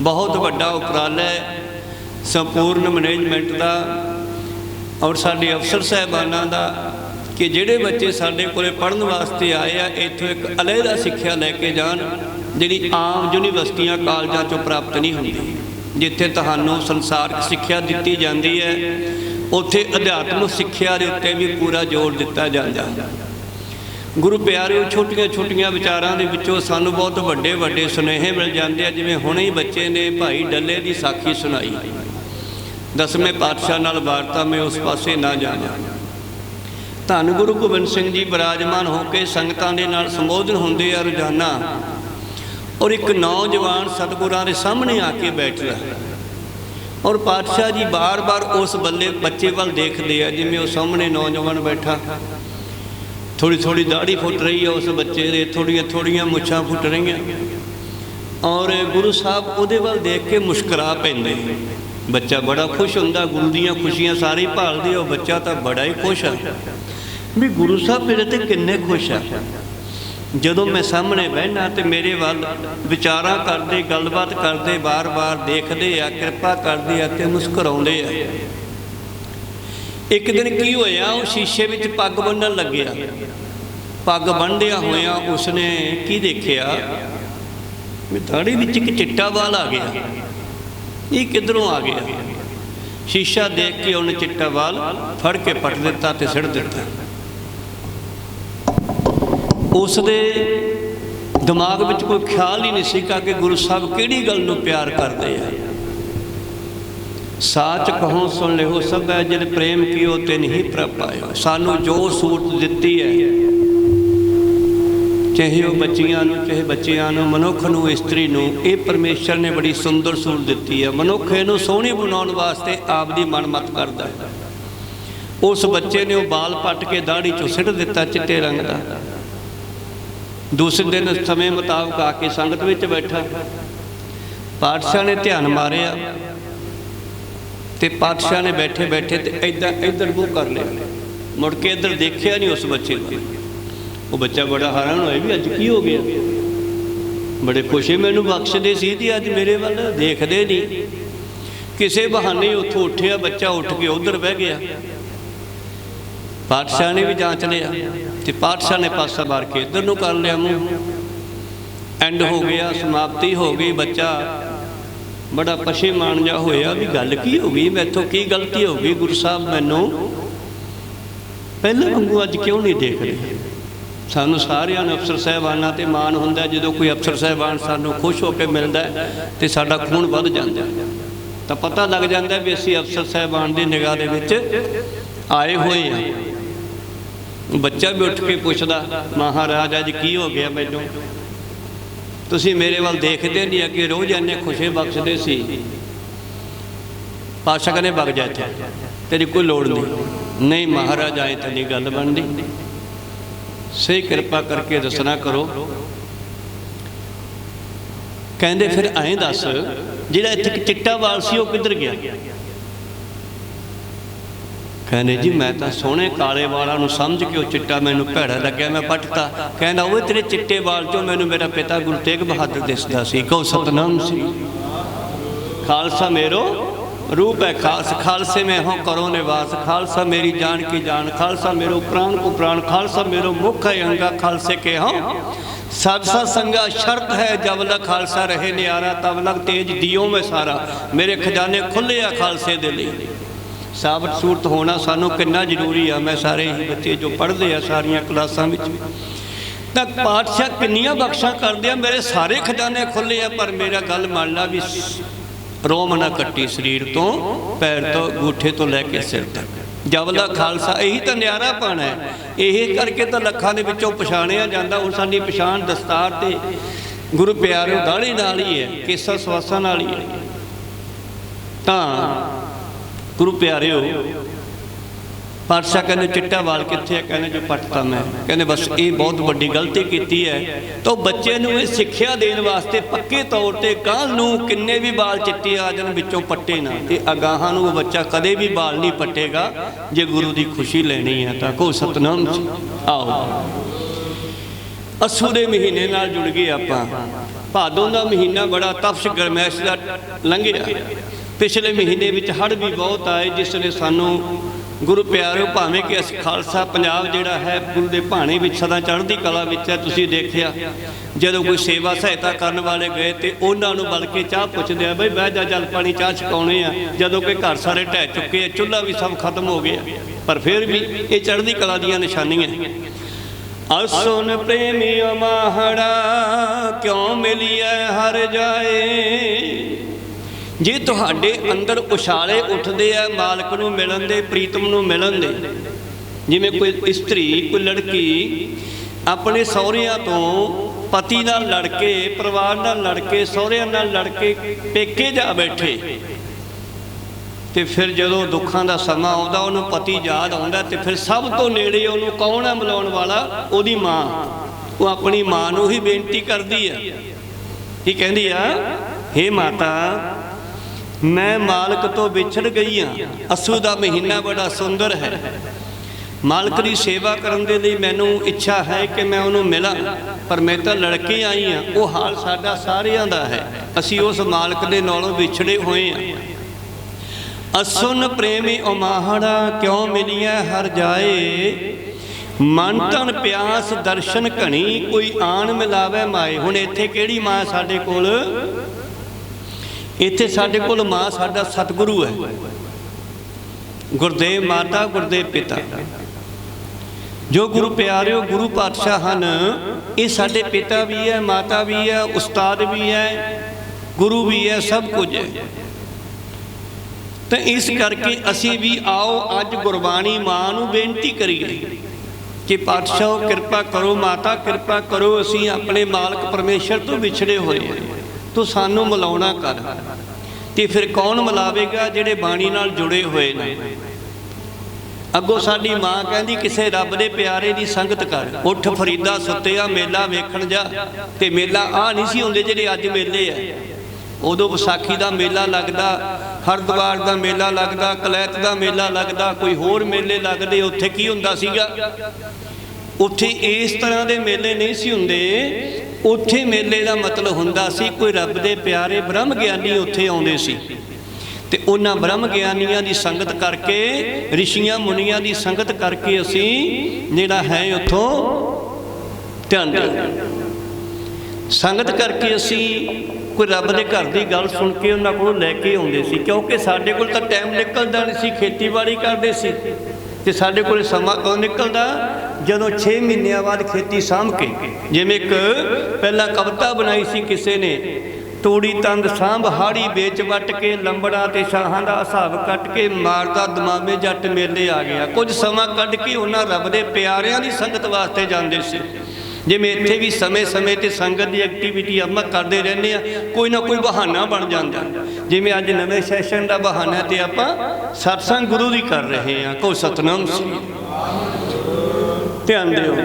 ਬਹੁਤ ਵੱਡਾ ਉਪਰਾਲਾ ਹੈ। ਸੰਪੂਰਨ ਮੈਨੇਜਮੈਂਟ ਦਾ ਔਰ ਸਾਡੇ ਅਫਸਰ ਸਾਹਿਬਾਨਾਂ ਦਾ ਕਿ ਜਿਹੜੇ ਬੱਚੇ ਸਾਡੇ ਕੋਲੇ ਪੜ੍ਹਨ ਵਾਸਤੇ ਆਏ ਆ, ਇੱਥੋਂ ਇੱਕ ਅਲੱਗਾ ਸਿੱਖਿਆ ਲੈ ਕੇ ਜਾਣ, ਜਿਹੜੀ ਆਮ ਯੂਨੀਵਰਸਿਟੀਆਂ, ਕਾਲਜਾਂ ਚੋਂ ਪ੍ਰਾਪਤ ਨਹੀਂ ਹੁੰਦੀ। ਜਿੱਥੇ ਤੁਹਾਨੂੰ ਸੰਸਾਰਕ ਸਿੱਖਿਆ ਦਿੱਤੀ ਜਾਂਦੀ ਹੈ, ਉੱਥੇ ਅਧਿਆਤਮਿਕ ਸਿੱਖਿਆ ਦੇ ਉੱਤੇ ਵੀ ਪੂਰਾ ਜ਼ੋਰ ਦਿੱਤਾ ਜਾਂਦਾ। ਗੁਰੂ ਪਿਆਰਿਓ ਛੋਟੀਆਂ ਛੋਟੀਆਂ ਵਿਚਾਰਾਂ ਦੇ ਵਿੱਚੋਂ ਸਾਨੂੰ ਬਹੁਤ ਵੱਡੇ ਵੱਡੇ ਸੁਨੇਹੇ ਮਿਲ ਜਾਂਦੇ ਆ, ਜਿਵੇਂ ਹੁਣੇ ਹੀ ਬੱਚੇ ਨੇ ਭਾਈ ਡੱਲੇ ਦੀ ਸਾਖੀ ਸੁਣਾਈ। ਦਸਵੇਂ ਪਾਤਸ਼ਾਹ ਨਾਲ ਵਾਰਤਾ ਮੈਂ ਉਸ ਪਾਸੇ ਨਾ ਜਾਵਾਂ। ਧੰਨ ਗੁਰੂ ਗੋਬਿੰਦ ਸਿੰਘ ਜੀ ਬਿਰਾਜਮਾਨ ਹੋ ਕੇ ਸੰਗਤਾਂ ਦੇ ਨਾਲ ਸੰਬੋਧਨ ਹੁੰਦੇ ਆ ਰੋਜ਼ਾਨਾ ਔਰ ਇੱਕ ਨੌਜਵਾਨ ਸਤਿਗੁਰਾਂ ਦੇ ਸਾਹਮਣੇ ਆ ਕੇ ਬੈਠਦਾ ਔਰ ਪਾਤਸ਼ਾਹ ਜੀ ਬਾਰ-ਬਾਰ ਉਸ ਬੱਲੇ ਬੱਚੇ ਵੱਲ ਦੇਖਦੇ ਆ, ਜਿਵੇਂ ਉਹ ਸਾਹਮਣੇ ਨੌਜਵਾਨ ਬੈਠਾ। ਥੋੜੀ ਥੋੜੀ ਦਾੜੀ ਫੁੱਟ ਰਹੀ ਹੈ ਉਸ ਬੱਚੇ ਦੇ ਥੋੜੀਆਂ ਥੋੜੀਆਂ ਮੁੱਛਾਂ ਫੁੱਟ ਰਹੀਆਂ। ਔਰ ਗੁਰੂ ਸਾਹਿਬ ਉਹਦੇ ਵੱਲ ਦੇਖ ਕੇ ਮੁਸਕਰਾ ਪੈਂਦੇ ਬੱਚਾ ਬੜਾ ਖੁਸ਼ ਹੁੰਦਾ, ਗੁਰੂ ਦੀਆਂ ਖੁਸ਼ੀਆਂ ਸਾਰੇ ਭਾਲਦੇ ਉਹ ਬੱਚਾ ਤਾਂ ਬੜਾ ਹੀ ਖੁਸ਼ ਆ। ਵੀ ਗੁਰੂ ਸਾਹਿਬ ਮੇਰੇ ਤੇ ਕਿੰਨੇ ਖੁਸ਼ ਆ। ਜਦੋਂ ਮੈਂ ਸਾਹਮਣੇ ਬਹਿਣਾ ਤੇ ਮੇਰੇ ਵੱਲ ਵਿਚਾਰਾਂ ਕਰਦੇ, ਗੱਲਬਾਤ ਕਰਦੇ ਬਾਰ-ਬਾਰ ਦੇਖਦੇ ਆ, ਕਿਰਪਾ ਕਰਦੇ ਆ ਤੇ ਮੁਸਕਰਾਉਂਦੇ ਆ। ਇੱਕ ਦਿਨ ਕੀ ਹੋਇਆ, ਉਹ ਸ਼ੀਸ਼ੇ ਵਿੱਚ ਪੱਗ ਬੰਨਣ ਲੱਗਿਆ। ਪੱਗ ਬੰਨ੍ਹਦਿਆਂ ਹੋਇਆ ਉਸਨੇ ਕੀ ਦੇਖਿਆ? ਵੀ ਦਾੜੀ ਵਿੱਚ ਇੱਕ ਚਿੱਟਾ ਵਾਲ ਆ ਗਿਆ। ਇਹ ਕਿੱਧਰੋਂ ਆ ਗਿਆ? ਸ਼ੀਸ਼ਾ ਦੇਖ ਕੇ ਉਹਨੇ ਚਿੱਟਾ ਵਾਲ ਫੜ ਕੇ ਪੱਟ ਦਿੱਤਾ ਤੇ ਸਿੜ ਦਿੱਤਾ। ਉਸ ਦੇ ਦਿਮਾਗ ਵਿੱਚ ਕੋਈ ਖਿਆਲ ਹੀ ਨਹੀਂ ਸੀ ਕਿ ਗੁਰੂ ਸਾਹਿਬ ਕਿਹੜੀ ਗੱਲ ਨੂੰ ਪਿਆਰ ਕਰਦੇ ਆ। ਸਾਚ ਕਹੋ ਸੁਣ ਲਿਓ ਹੈ ਜਿਹੜੇ ਪ੍ਰੇਮ ਕੀਓ ਤੇ ਨਹੀਂ ਪ੍ਰਭ ਪਾਇਓ। ਸਾਨੂੰ ਜੋ ਸੂਰਤ ਦਿੱਤੀ ਹੈ ਚਾਹੇ ਉਹ ਬੱਚੀਆਂ ਨੂੰ, ਚਾਹੇ ਬੱਚਿਆਂ ਨੂੰ, ਮਨੁੱਖ ਨੂੰ, ਇਸਤਰੀ ਨੂੰ, ਇਹ ਪਰਮੇਸ਼ਰ ਨੇ ਬੜੀ ਸੁੰਦਰ ਸੂਰਤ ਦਿੱਤੀ ਹੈ। ਮਨੁੱਖ ਇਹਨੂੰ ਸੋਹਣੀ ਬਣਾਉਣ ਵਾਸਤੇ ਆਪ ਦੀ ਮਨਮਤ ਕਰਦਾ ਹੈ। ਉਸ ਬੱਚੇ ਨੇ ਉਹ ਬਾਲ ਪੱਟ ਕੇ ਦਾੜੀ ਚੋਂ ਸਿੱਟ ਦਿੱਤਾ ਚਿੱਟੇ ਰੰਗ ਦਾ। ਦੂਸਰੇ ਦਿਨ ਸਮੇਂ ਮੁਤਾਬਕ ਆ ਕੇ ਸੰਗਤ ਵਿੱਚ ਬੈਠਾ। ਪਾਤਸ਼ਾਹ ਨੇ ਧਿਆਨ ਮਾਰਿਆ ਤੇ ਪਾਤਸ਼ਾਹ ਨੇ ਬੈਠੇ ਬੈਠੇ ਤੇ ਐਦਾਂ ਇੱਧਰ ਮੂੰਹ ਕਰ ਲਿਆ। ਮੁੜ ਕੇ ਇੱਧਰ ਦੇਖਿਆ ਨਹੀਂ ਉਸ ਬੱਚੇ ਨੂੰ। ਉਹ ਬੱਚਾ ਬੜਾ ਹੈਰਾਨ ਹੋਇਆ ਵੀ ਅੱਜ ਕੀ ਹੋ ਗਿਆ। ਬੜੇ ਖੁਸ਼ੀ ਮੈਨੂੰ ਬਖਸ਼ਦੇ ਸੀ ਤੇ ਅੱਜ ਮੇਰੇ ਵੱਲ ਦੇਖਦੇ ਨਹੀਂ। ਕਿਸੇ ਬਹਾਨੇ ਉੱਥੋਂ ਉੱਠਿਆ, ਬੱਚਾ ਉੱਠ ਕੇ ਉਧਰ ਬਹਿ ਗਿਆ। ਪਾਤਸ਼ਾਹ ਨੇ ਵੀ ਜਾਂਚ ਲਿਆ ਤੇ ਪਾਤਸ਼ਾਹ ਨੇ ਪਾਸਾ ਮਾਰ ਕੇ ਇੱਧਰ ਨੂੰ ਕਰ ਲਿਆ ਮੂੰਹ। ਐਂਡ ਹੋ ਗਿਆ, ਸਮਾਪਤੀ ਹੋ ਗਈ ਬੱਚਾ। ਬੜਾ ਪਛੇਮਾਨ ਜਾ ਹੋਇਆ ਵੀ ਗੱਲ ਕੀ ਹੋ ਗਈ, ਮੈਥੋਂ ਕੀ ਗਲਤੀ ਹੋ ਗਈ ਗੁਰੂ ਸਾਹਿਬ ਮੈਨੂੰ? ਪਹਿਲਾਂ ਵਾਂਗੂ ਅੱਜ ਕਿਉਂ ਨਹੀਂ ਦੇਖ ਰਹੇ ਸਾਨੂੰ ਸਾਰਿਆਂ ਨੂੰ ਅਫਸਰ ਸਾਹਿਬਾਨਾਂ ਤੇ ਮਾਣ ਹੁੰਦਾ ਜਦੋਂ ਕੋਈ ਅਫਸਰ ਸਾਹਿਬਾਨ ਸਾਨੂੰ ਖੁਸ਼ ਹੋ ਕੇ ਮਿਲਦਾ ਹੈ ਤੇ ਸਾਡਾ ਖੂਨ ਵੱਧ ਜਾਂਦਾ ਤਾਂ ਪਤਾ ਲੱਗ ਜਾਂਦਾ ਵੀ ਅਸੀਂ ਅਫਸਰ ਸਾਹਿਬਾਨ ਦੀ ਨਿਗਾਹ ਦੇ ਵਿੱਚ ਆਏ ਹੋਏ ਆ ਬੱਚਾ ਵੀ ਉੱਠ ਕੇ ਪੁੱਛਦਾ, ਮਹਾਰਾਜ, ਅੱਜ ਕੀ ਹੋ ਗਿਆ ਮੈਨੂੰ? ਤੁਸੀਂ ਮੇਰੇ ਵੱਲ ਦੇਖਦੇ ਨਹੀਂ ਅੱਗੇ ਰੋਜ਼ ਇੰਨੇ ਖੁਸ਼ੇ ਬਖਸ਼ਦੇ ਸੀ। ਪਾਸ਼ਾ ਕਹਿੰਦੇ ਵਗ ਜਾ ਇੱਥੇ, ਤੇਰੀ ਕੋਈ ਲੋੜ ਨਹੀਂ। ਨਹੀਂ ਮਹਾਰਾਜ ਆਏ ਤਾਂ ਨਹੀਂ ਗੱਲ ਬਣਦੀ। ਸਹੀ ਕਿਰਪਾ ਕਰਕੇ ਦੱਸਣਾ ਕਰੋ। ਕਹਿੰਦੇ ਫਿਰ ਐਂ ਦੱਸ, ਜਿਹੜਾ ਇੱਥੇ ਚਿੱਟਾ ਵਾਲ ਸੀ, ਉਹ ਕਿੱਧਰ ਗਿਆ? ਕਹਿੰਦੇ ਜੀ, ਮੈਂ ਤਾਂ ਸੋਹਣੇ ਕਾਲੇ ਵਾਲਾਂ ਨੂੰ ਸਮਝ ਕੇ ਉਹ ਚਿੱਟਾ ਮੈਨੂੰ ਭੈੜਾ ਲੱਗਿਆ, ਮੈਂ ਪੱਟਤਾ। ਕਹਿੰਦਾ ਉਹ ਤੇਰੇ ਚਿੱਟੇ ਵਾਲ ਚੋਂ ਮੈਨੂੰ ਮੇਰਾ ਪਿਤਾ ਗੁਰੂ ਤੇਗ ਬਹਾਦਰ ਦਿਸਦਾ ਸੀ। ਕਹੋ ਸਤਨਾਮ ਸੀ ਖਾਲਸਾ ਮੇਰੋ। ਰੂਪ ਹੈ ਖਾਲਸ ਖਾਲਸੇ में हो करो निवास खालसा मेरी जान की जान खालसा मेरो प्राण को प्राण खालसा मेरो मुख है अंगा खालसे के हो साधसा संगा शर्त है जब लग खालसा रहे न्यारा तब लग तेज दियो में सारा ਮੇਰੇ ਖਜ਼ਾਨੇ ਖੁੱਲੇ ਆ ਖਾਲਸੇ ਦੇ ਲਈ ਸਾਬਤ ਸੂਰਤ ਹੋਣਾ ਸਾਨੂੰ ਕਿੰਨਾ ਜ਼ਰੂਰੀ ਆ ਮੈਂ ਸਾਰੇ ਹੀ ਬੱਚੇ ਜੋ ਪੜ੍ਹਦੇ ਆ ਸਾਰੀਆਂ ਕਲਾਸਾਂ ਵਿੱਚ ਤਾਂ ਪਾਤਸ਼ਾਹ ਕਿੰਨੀਆਂ ਬਖਸ਼ਾਂ ਕਰਦੇ ਆ ਮੇਰੇ ਸਾਰੇ ਖਜ਼ਾਨੇ ਖੁੱਲੇ ਆ ਪਰ ਮੇਰਾ ਗੱਲ ਮੰਨ ਲਾ ਵੀ ਰੋਮ ਨਾ ਕੱਟੀ ਸਰੀਰ ਤੋਂ, ਪੈਰ ਤੋਂ, ਗੂਠੇ ਤੋਂ ਲੈ ਕੇ ਸਿਰ ਤੱਕ। ਜਬਲਾ ਖਾਲਸਾ, ਇਹੀ ਤਾਂ ਨਿਆਰਾ ਪਾਣਾ ਹੈ। ਇਹ ਕਰਕੇ ਤਾਂ ਲੱਖਾਂ ਦੇ ਵਿੱਚੋਂ ਪਛਾਣਿਆ ਜਾਂਦਾ, ਉਹ ਸਾਡੀ ਪਛਾਣ ਦਸਤਾਰ ਤੇ ਗੁਰੂ ਪਿਆਰਿਓ ਦਾੜੀ ਨਾਲ ਹੀ ਹੈ, ਕੇਸਾ ਸਵਾਸਾਂ ਨਾਲ ਹੀ ਹੈ। ਤਾਂ ਗੁਰੂ ਪਿਆਰਿਓ ਪਾਤਸ਼ਾਹ ਕਹਿੰਦੇ ਚਿੱਟਾ ਵਾਲ ਕਿੱਥੇ ਹੈ ਕਹਿੰਦੇ ਜੋ ਪੱਟਤਾ ਮੈਂ। ਕਹਿੰਦੇ ਬਸ ਇਹ ਬਹੁਤ ਵੱਡੀ ਗਲਤੀ ਕੀਤੀ ਹੈ। ਤਾਂ ਬੱਚੇ ਨੂੰ ਇਹ ਸਿੱਖਿਆ ਦੇਣ ਵਾਸਤੇ ਪੱਕੇ ਤੌਰ ਤੇ ਕੱਲ ਨੂੰ ਕਿੰਨੇ ਵੀ ਵਾਲ ਚਿੱਟੇ ਆ ਜਾਣ ਵਿੱਚੋਂ ਪੱਟੇ ਨਾ। ਤੇ ਅਗਾਹਾਂ ਨੂੰ ਉਹ ਬੱਚਾ ਕਦੇ ਵੀ ਵਾਲ ਨਹੀਂ ਪੱਟੇਗਾ। ਜੇ ਗੁਰੂ ਦੀ ਖੁਸ਼ੀ ਲੈਣੀ ਹੈ ਤਾਂ ਕੋ ਸਤਨਾਮ ਜੀ। ਆਓ। ਅਸੂ ਦੇ ਮਹੀਨੇ ਨਾਲ ਜੁੜ ਗਏ ਆਪਾਂ। ਭਾਦੋਂ ਦਾ ਮਹੀਨਾ ਬੜਾ ਤਪਸ਼ ਗਰਮੈਸ਼ ਦਾ ਲੰਘਿਆ ਪਿਛਲੇ ਮਹੀਨੇ ਵਿੱਚ ਹੜ੍ਹ ਵੀ ਬਹੁਤ ਆਏ, ਜਿਸ ਨੇ ਸਾਨੂੰ ਗੁਰੂ ਪਿਆਰਿਓ, ਭਾਵੇਂ ਕਿ ਅਸੀਂ ਖਾਲਸਾ ਪੰਜਾਬ ਜਿਹੜਾ ਹੈ, ਗੁਰੂ ਦੇ ਭਾਣੇ ਵਿੱਚ, ਸਦਾ ਚੜ੍ਹਦੀ ਕਲਾ ਵਿੱਚ ਹੈ, ਤੁਸੀਂ ਦੇਖਿਆ, ਜਦੋਂ ਕੋਈ ਸੇਵਾ ਸਹਾਇਤਾ ਕਰਨ ਵਾਲੇ ਗਏ ਤੇ ਉਹਨਾਂ ਨੂੰ ਬਲਕੇ ਚਾਹ ਪੁੱਛਦੇ ਆ, ਬਈ ਬਹਿ ਜਾ ਜਲ ਪਾਣੀ ਚਾਹ ਛਕਾਉਣੇ ਆ। ਜਦੋਂ ਕਿ ਘਰ ਸਾਰੇ ਢਹਿ ਚੁੱਕੇ ਆ, ਚੁੱਲ੍ਹਾ ਵੀ ਸਭ ਖਤਮ ਹੋ ਗਿਆ। ਪਰ ਫਿਰ ਵੀ ਇਹ ਚੜ੍ਹਦੀ ਕਲਾ ਦੀਆਂ ਨਿਸ਼ਾਨੀਆਂ ਅਸੁਨ ਪ੍ਰੇਮੀ ਮਾਹੜਾ ਕਿਉਂ ਮਿਲਿਐ ਹਰ ਜਾਏ? ਜੇ ਤੁਹਾਡੇ ਅੰਦਰ ਉਛਾਲੇ ਉੱਠਦੇ ਆ, ਮਾਲਕ ਨੂੰ ਮਿਲਣ ਦੇ, ਪ੍ਰੀਤਮ ਨੂੰ ਮਿਲਣ ਦੇ, ਜਿਵੇਂ ਕੋਈ ਇਸਤਰੀ, ਕੋਈ ਲੜਕੀ ਆਪਣੇ ਸਹੁਰਿਆਂ ਤੋਂ ਪਤੀ ਨਾਲ ਲੜ ਕੇ ਪਰਿਵਾਰ ਨਾਲ ਲੜ ਕੇ ਸਹੁਰਿਆਂ ਨਾਲ ਲੜ ਕੇ ਪੇਕੇ ਜਾ ਬੈਠੇ, ਤੇ ਫਿਰ ਜਦੋਂ ਦੁੱਖਾਂ ਦਾ ਸਮਾਂ ਆਉਂਦਾ, ਉਹਨੂੰ ਪਤੀ ਯਾਦ ਆਉਂਦਾ, ਤੇ ਫਿਰ ਸਭ ਤੋਂ ਨੇੜੇ ਉਹਨੂੰ ਕੌਣ ਹੈ ਮਿਲਾਉਣ ਵਾਲਾ? ਉਹਦੀ ਮਾਂ। ਉਹ ਆਪਣੀ ਮਾਂ ਨੂੰ ਹੀ ਬੇਨਤੀ ਕਰਦੀ ਹੈ ਕੀ ਕਹਿੰਦੀ ਆ? ਹੇ ਮਾਤਾ ਮੈਂ ਮਾਲਕ ਤੋਂ ਵਿਛੜ ਗਈ ਹਾਂ। ਅਸੂ ਦਾ ਮਹੀਨਾ ਬੜਾ ਸੁੰਦਰ ਹੈ। ਮਾਲਕ ਦੀ ਸੇਵਾ ਕਰਨ ਦੇ ਲਈ ਮੈਨੂੰ ਇੱਛਾ ਹੈ ਕਿ ਮੈਂ ਉਹਨੂੰ ਮਿਲਾਂ, ਪਰ ਮੈਂ ਤਾਂ ਲੜਕੇ ਆਈ ਹਾਂ। ਉਹ ਹਾਲ ਸਾਡਾ ਸਾਰਿਆਂ ਦਾ ਹੈ। ਅਸੀਂ ਉਸ ਮਾਲਕ ਦੇ ਨਾਲੋਂ ਵਿਛੜੇ ਹੋਏ ਹਾਂ। ਅਸੁਨ ਪ੍ਰੇਮੀ ਉਮਾਹੜਾ ਕਿਉਂ ਮਿਲਿਆ ਹਰ ਜਾਏ? ਮਨ ਤਨ ਪਿਆਸ ਦਰਸ਼ਨ ਘਣੀ ਕੋਈ ਆਣ ਮਿਲਾਵੇ ਮਾਏ। ਹੁਣ ਇੱਥੇ ਕਿਹੜੀ ਮਾਂ ਸਾਡੇ ਕੋਲ? ਇੱਥੇ ਸਾਡੇ ਕੋਲ ਮਾਂ ਸਾਡਾ ਸਤਿਗੁਰੂ ਹੈ। ਗੁਰਦੇਵ ਮਾਤਾ, ਗੁਰਦੇਵ ਪਿਤਾ। ਜੋ ਗੁਰੂ ਪਿਆਰਿਓ ਗੁਰੂ ਪਾਤਸ਼ਾਹ ਹਨ, ਇਹ ਸਾਡੇ ਪਿਤਾ ਵੀ ਹੈ, ਮਾਤਾ ਵੀ ਹੈ, ਉਸਤਾਦ ਵੀ ਹੈ, ਗੁਰੂ ਵੀ ਹੈ, ਸਭ ਕੁਝ ਹੈ। ਤਾਂ ਇਸ ਕਰਕੇ ਅਸੀਂ ਵੀ ਆਓ, ਅੱਜ ਗੁਰਬਾਣੀ ਮਾਂ ਨੂੰ ਬੇਨਤੀ ਕਰੀਏ ਕਿ ਪਾਤਸ਼ਾਹ, ਕਿਰਪਾ ਕਰੋ, ਮਾਤਾ ਕਿਰਪਾ ਕਰੋ, ਅਸੀਂ ਆਪਣੇ ਮਾਲਕ ਪਰਮੇਸ਼ਰ ਤੋਂ ਵਿਛੜੇ ਹੋਏ ਹਾਂ। ਤੂੰ ਸਾਨੂੰ ਮਿਲਾਉਣਾ ਕਰ। ਤੇ ਫਿਰ ਕੌਣ ਮਿਲਾਵੇਗਾ ਜਿਹੜੇ ਬਾਣੀ ਨਾਲ ਜੁੜੇ ਹੋਏ ਨੇ? ਅੱਗੋਂ ਸਾਡੀ ਮਾਂ ਕਹਿੰਦੀ, ਕਿਸੇ ਰੱਬ ਦੇ ਪਿਆਰੇ ਦੀ ਸੰਗਤ ਕਰ। ਉੱਠ ਫਰੀਦਾ ਸੁੱਤਿਆ ਮੇਲਾ ਵੇਖਣ ਜਾ। ਤੇ ਮੇਲਾ ਆ ਨਹੀਂ ਸੀ ਹੁੰਦੇ ਜਿਹੜੇ ਅੱਜ ਮੇਲੇ ਆ। ਉਦੋਂ ਵਿਸਾਖੀ ਦਾ ਮੇਲਾ ਲੱਗਦਾ, ਹਰਦੁਆਰ ਦਾ ਮੇਲਾ ਲੱਗਦਾ, ਕਲੈਤ ਦਾ ਮੇਲਾ ਲੱਗਦਾ, ਕੋਈ ਹੋਰ ਮੇਲੇ ਲੱਗਦੇ, ਉੱਥੇ ਕੀ ਹੁੰਦਾ ਸੀਗਾ? ਉੱਥੇ ਇਸ ਤਰ੍ਹਾਂ ਦੇ ਮੇਲੇ ਨਹੀਂ ਸੀ ਹੁੰਦੇ। ਉੱਥੇ ਮੇਲੇ ਦਾ ਮਤਲਬ ਹੁੰਦਾ ਸੀ, ਕੋਈ ਰੱਬ ਦੇ ਪਿਆਰੇ ਬ੍ਰਹਮ ਗਿਆਨੀ ਉੱਥੇ ਆਉਂਦੇ ਸੀ। ਤੇ ਉਹਨਾਂ ਬ੍ਰਹਮ ਗਿਆਨੀਆਂ ਦੀ ਸੰਗਤ ਕਰਕੇ, ਰਿਸ਼ੀਆਂ ਮੁਨੀਆਂ ਦੀ ਸੰਗਤ ਕਰਕੇ ਅਸੀਂ ਜਿਹੜਾ ਹੈ ਉੱਥੋਂ ਧਿਆਨ ਦੇ ਸੰਗਤ ਕਰਕੇ ਅਸੀਂ ਕੋਈ ਰੱਬ ਦੇ ਘਰ ਦੀ ਗੱਲ ਸੁਣ ਕੇ ਉਹਨਾਂ ਕੋਲੋਂ ਲੈ ਕੇ ਆਉਂਦੇ ਸੀ, ਕਿਉਂਕਿ ਸਾਡੇ ਕੋਲ ਤਾਂ ਟਾਈਮ ਨਿਕਲਦਾ ਨਹੀਂ ਸੀ, ਖੇਤੀਬਾੜੀ ਕਰਦੇ ਸੀ। ਤੇ ਸਾਡੇ ਕੋਲ ਸਮਾਂ ਕਦੋਂ ਨਿਕਲਦਾ? ਜਦੋਂ 6 ਮਹੀਨਿਆਂ ਬਾਅਦ ਖੇਤੀ ਸਾਂਭ ਕੇ। ਜਿਵੇਂ ਇੱਕ ਪਹਿਲਾਂ ਕਵਿਤਾ ਬਣਾਈ ਸੀ ਕਿਸੇ ਨੇ, ਤੋੜੀ ਤੰਦ ਸਾਂਭ, ਹਾੜੀ ਵੇਚ ਵੱਟ ਕੇ, ਲੰਬੜਾਂ ਤੇ ਸ਼ਾਹਾਂ ਦਾ ਹਿਸਾਬ ਕੱਟ ਕੇ, ਮਾਰਦਾ ਦਮਾਮੇ ਜੱਟ ਮੇਲੇ ਆ ਗਿਆ। ਕੁਝ ਸਮਾਂ ਕੱਢ ਕੇ ਉਹਨਾਂ ਰੱਬ ਦੇ ਪਿਆਰਿਆਂ ਦੀ ਸੰਗਤ ਵਾਸਤੇ ਜਾਂਦੇ ਸੀ। ਜਿਵੇਂ ਇੱਥੇ ਵੀ ਸਮੇਂ-ਸਮੇਂ ਤੇ ਸੰਗਤ ਦੀ ਐਕਟੀਵਿਟੀ ਆਪਾਂ ਕਰਦੇ ਰਹਿੰਦੇ ਆ ਕੋਈ ਨਾ ਕੋਈ ਬਹਾਨਾ ਬਣ ਜਾਂਦਾ। ਜਿਵੇਂ ਅੱਜ ਨਵੇਂ ਸੈਸ਼ਨ ਦਾ ਬਹਾਨਾ ਤੇ ਆਪਾਂ ਸਤਸੰਗ ਗੁਰੂ ਦੀ ਕਰ ਰਹੇ ਆ ਕੋ ਸਤਨਾਮ ਸੀ ਧਿਆਨ ਦਿਓ,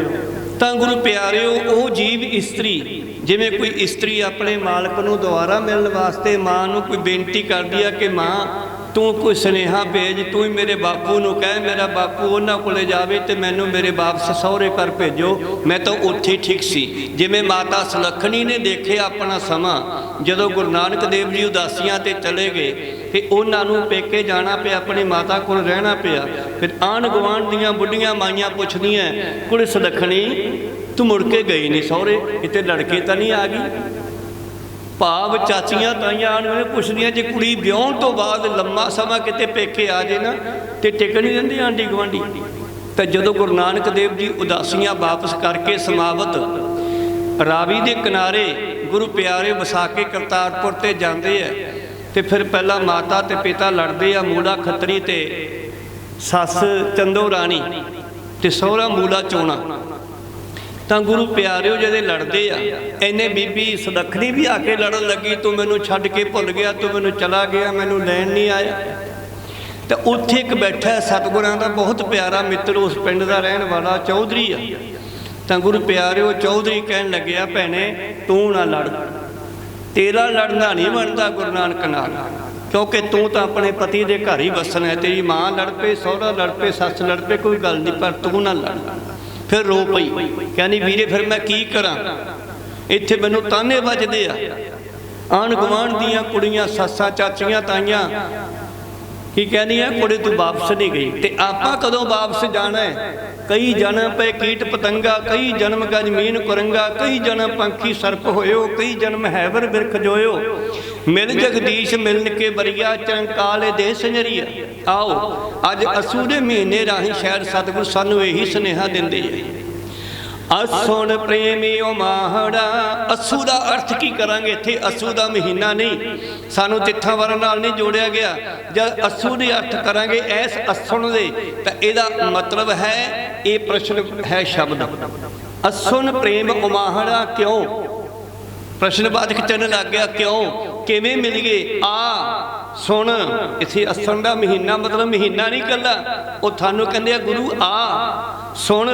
ਤਾਂ ਗੁਰੂ ਪਿਆਰਿਓ, ਉਹ ਜੀਵ ਇਸਤਰੀ, ਜਿਵੇਂ ਕੋਈ ਇਸਤਰੀ ਆਪਣੇ ਮਾਲਕ ਨੂੰ ਦੁਆਰਾ ਮਿਲਣ ਵਾਸਤੇ ਮਾਂ ਨੂੰ ਕੋਈ ਬੇਨਤੀ ਕਰਦੀ ਆ ਕਿ ਮਾਂ ਤੂੰ ਕੋਈ ਸੁਨੇਹਾ ਭੇਜ, ਤੂੰ ਹੀ ਮੇਰੇ ਬਾਪੂ ਨੂੰ ਕਹਿ, ਮੇਰਾ ਬਾਪੂ ਉਹਨਾਂ ਕੋਲੇ ਜਾਵੇ ਤੇ ਮੈਨੂੰ ਮੇਰੇ ਵਾਪਸ ਸਹੁਰੇ ਘਰ ਭੇਜੋ। ਮੈਂ ਤਾਂ ਉੱਥੇ ਠੀਕ ਸੀ। ਜਿਵੇਂ ਮਾਤਾ ਸੁਲੱਖਣੀ ਨੇ ਦੇਖਿਆ ਆਪਣਾ ਸਮਾਂ, ਜਦੋਂ ਗੁਰੂ ਨਾਨਕ ਦੇਵ ਜੀ ਉਦਾਸੀਆਂ ਤੇ ਚਲੇ ਗਏ, ਤੇ ਉਹਨਾਂ ਨੂੰ ਪੇਕੇ ਜਾਣਾ ਪਿਆ, ਆਪਣੀ ਮਾਤਾ ਕੋਲ ਰਹਿਣਾ ਪਿਆ। ਫਿਰ ਆਣ ਗੁਆਂਢ ਦੀਆਂ ਬੁੱਢੀਆਂ ਮਾਈਆਂ ਪੁੱਛਦੀਆਂ, ਕੁੜੇ ਸੁਲੱਖਣੀ, ਤੂੰ ਮੁੜ ਕੇ ਗਈ ਨਹੀਂ ਸਹੁਰੇ? ਕਿਤੇ ਲੜਕੇ ਤਾਂ ਨਹੀਂ ਆ ਗਈ? ਭਾਵ ਚਾਚੀਆਂ ਤਾਈਆਂ ਨੂੰ ਪੁੱਛਦੀਆਂ, ਜੇ ਕੁੜੀ ਵਿਆਹਣ ਤੋਂ ਬਾਅਦ ਲੰਮਾ ਸਮਾਂ ਕਿਤੇ ਪੇਕੇ ਆ ਜੇ ਨਾ, ਤੇ ਟਿਕ ਨਹੀਂ ਦਿੰਦੀ ਆਂਡੀ ਗਵਾਂਡੀ ਤਾਂ ਜਦੋਂ ਗੁਰੂ ਨਾਨਕ ਦੇਵ ਜੀ ਉਦਾਸੀਆਂ ਵਾਪਸ ਕਰਕੇ ਸਮਾਵਤ, ਰਾਵੀ ਦੇ ਕਿਨਾਰੇ ਗੁਰੂ ਪਿਆਰੇ ਵਸਾ ਕੇ ਕਰਤਾਰਪੁਰ ਤੇ ਜਾਂਦੇ ਆ, ਤੇ ਫਿਰ ਪਹਿਲਾਂ ਮਾਤਾ ਤੇ ਪਿਤਾ ਲੜਦੇ ਆ ਮੂਲਾ ਖੱਤਰੀ ਤੇ ਸੱਸ ਚੰਦੋ ਰਾਣੀ ਤੇ ਸਹੁਰਾ ਮੂਲਾ ਚੋਣਾ। ਤਾਂ ਗੁਰੂ ਪਿਆਰਿਓ ਜਿਹਦੇ ਲੜਦੇ ਆ ਐਨੇ ਬੀਬੀ ਸਦਖਣੀ ਵੀ ਆ ਕੇ ਲੜਨ ਲੱਗੀ, ਤੂੰ ਮੈਨੂੰ ਛੱਡ ਕੇ ਭੁੱਲ ਗਿਆ, ਤੂੰ ਮੈਨੂੰ ਚਲਾ ਗਿਆ, ਮੈਨੂੰ ਲੈਣ ਨਹੀਂ ਆਇਆ। ਤਾਂ ਉੱਥੇ ਇੱਕ ਬੈਠਾ ਹੈ ਸਤਿਗੁਰਾਂ ਦਾ, ਬਹੁਤ ਪਿਆਰਾ ਮਿੱਤਰ, ਉਸ ਪਿੰਡ ਦਾ ਰਹਿਣ ਵਾਲਾ ਚੌਧਰੀ ਆ। ਤਾਂ ਗੁਰੂ ਪਿਆਰਿਓ ਚੌਧਰੀ ਕਹਿਣ ਲੱਗਿਆ, ਭੈਣੇ, ਤੂੰ ਨਾ ਲੜ। ਤੇਰਾ ਲੜਨਾ ਨਹੀਂ ਬਣਦਾ ਗੁਰੂ ਨਾਨਕ ਨਾਲ, ਕਿਉਂਕਿ ਤੂੰ ਤਾਂ ਆਪਣੇ ਪਤੀ ਦੇ ਘਰ ਹੀ ਵਸਣਾ ਹੈ। ਤੇਰੀ ਮਾਂ ਲੜ ਪਏ, ਸਹੁਰਾ ਲੜ ਪਏ, ਸੱਸ ਲੜ ਪਏ, ਕੋਈ ਗੱਲ ਨਹੀਂ, ਪਰ ਤੂੰ ਨਾ ਲੜ। ਫਿਰ ਰੋ ਪਈ। ਕਹਿੰਦੀ ਵੀਰੇ, ਫਿਰ ਮੈਂ ਕੀ ਕਰਾਂ? ਇੱਥੇ ਮੈਨੂੰ ਤਾਨੇ ਵੱਜਦੇ ਆ। ਆਣ ਗੁਆਂਢ ਦੀਆਂ ਕੁੜੀਆਂ, ਸੱਸਾਂ, ਚਾਚੀਆਂ, ਤਾਈਆਂ ਕੀ ਕਹਿੰਦੀਆਂ ਕੁੜੇ ਤੂੰ ਵਾਪਸ ਨਹੀਂ ਗਈ। ਤੇ ਆਪਾਂ ਕਦੋਂ ਵਾਪਸ ਜਾਣਾ ਹੈ? ਕਈ ਜਨਮ ਪਏ ਕੀਟ ਪਤੰਗਾ, ਕਈ ਜਨਮ ਗਾ ਜ਼ਮੀਨ ਕੁਰੰਗਾ, ਕਈ ਜਨਮ ਪੰਖੀ ਸਰਪ ਹੋਇਓ, ਕਈ ਜਨਮ ਹੈਵਰ ਬਿਰਖ ਜੋਇਓ। ਮਿਲ ਜਗਦੀਸ਼ ਮਿਲਨ ਕੇ ਬਰੀਆ, ਚੰਕਾਲੇ ਦੇ ਸੰਜਰੀਆ ਆਓ, ਅੱਜ ਅਸੂ ਦੇ ਮਹੀਨੇ ਰਾਹੀਂ ਸ਼ਾਇਦ ਸਤਿਗੁਰ ਸਾਨੂੰ ਇਹੀ ਸੁਨੇਹਾ ਦਿੰਦੇ ਹੈ। ਅਸੁਣ ਪ੍ਰੇਮੀ ਓ ਮਾਹੜਾ। ਅਸੂ ਦਾ ਅਰਥ ਕੀ ਕਰਾਂਗੇ? ਇੱਥੇ ਅਸੂ ਦਾ ਮਹੀਨਾ ਨਹੀਂ। ਸਾਨੂੰ ਤਿੱਥਾਂ ਵਰਨ ਨਾਲ ਨਹੀਂ ਜੋੜਿਆ ਗਿਆ। ਜਦ ਅਸੂ ਦੇ ਅਰਥ ਕਰਾਂਗੇ ਐਸ ਅਸੁਣ ਦੇ, ਤਾਂ ਇਹਦਾ ਮਤਲਬ ਹੈ, ਇਹ ਪ੍ਰਸ਼ਨ ਹੈ ਸ਼ਬਦ। ਅਸੁਣ ਪ੍ਰੇਮ ਉਮਾਹੜਾ ਕਿਉਂ? ਪ੍ਰਸ਼ਨਵਾਚਕ ਚਿੰਨ੍ਹ ਲੱਗ ਗਿਆ, ਕਿਉਂ? ਕਿਵੇਂ ਮਿਲ ਗਏ? ਆ, ਸੁਣ। ਇਥੇ ਅਸਣ ਦਾ ਮਹੀਨਾ ਮਤਲਬ ਮਹੀਨਾ ਨਹੀਂ ਕੱਲਾ ਉਹ ਤੁਹਾਨੂੰ ਕਹਿੰਦੇ ਆ, ਗੁਰੂ ਆ। ਸੁਣ,